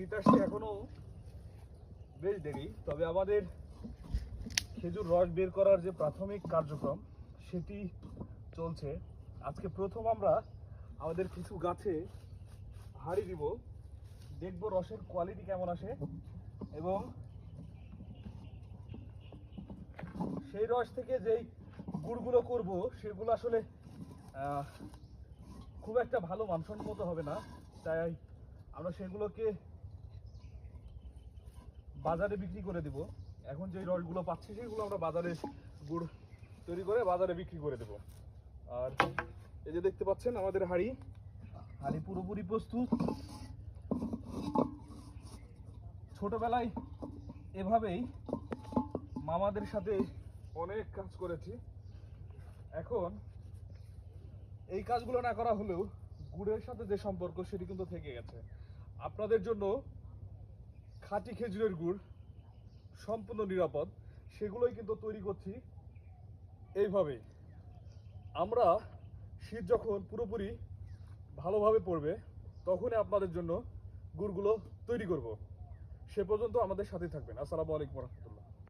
শীত আসছে এখনও বেশ দেরি। তবে আমাদের খেজুর রস বের করার যে প্রাথমিক কার্যক্রম, সেটি চলছে। আজকে প্রথম আমরা আমাদের কিছু গাছে হাড়ি দিব। দেখব রসের কোয়ালিটি কেমন আসে এবং সেই রস থেকে যেই গুড়গুলো করব, সেগুলো আসলে খুব একটা ভালো মানসম্মত হবে না। তাই আমরা সেগুলোকে বাজারে বিক্রি করে দেব। এখন যে রসগুলো পাচ্ছি সেগুলো আমরা বাজারে গুড় তৈরি করে বাজারে বিক্রি করে দেব। আর এই যে দেখতে পাচ্ছেন আমাদের হাড়ি। হাড়ি পুরোপুরি প্রস্তুত। ছোটবেলায় এভাবেই মামাদের সাথে অনেক কাজ করেছি। এখন এই কাজগুলো না করা হলেও গুড়ের সাথে যে সম্পর্ক সেটি কিন্তু থেকে গেছে। আপনাদের জন্য খাঁটি খেজুরের গুড়, সম্পূর্ণ নিরাপদ। সেগুলোই কিন্তু তৈরি করছি এইভাবে। আমরা শীত যখন পুরোপুরি ভালোভাবে পড়বে, তখনই আপনাদের জন্য গুড়গুলো তৈরি করব। সে পর্যন্ত আমাদের সাথে থাকবেন। আসসালামু আলাইকুম রহমতুল্লাহ।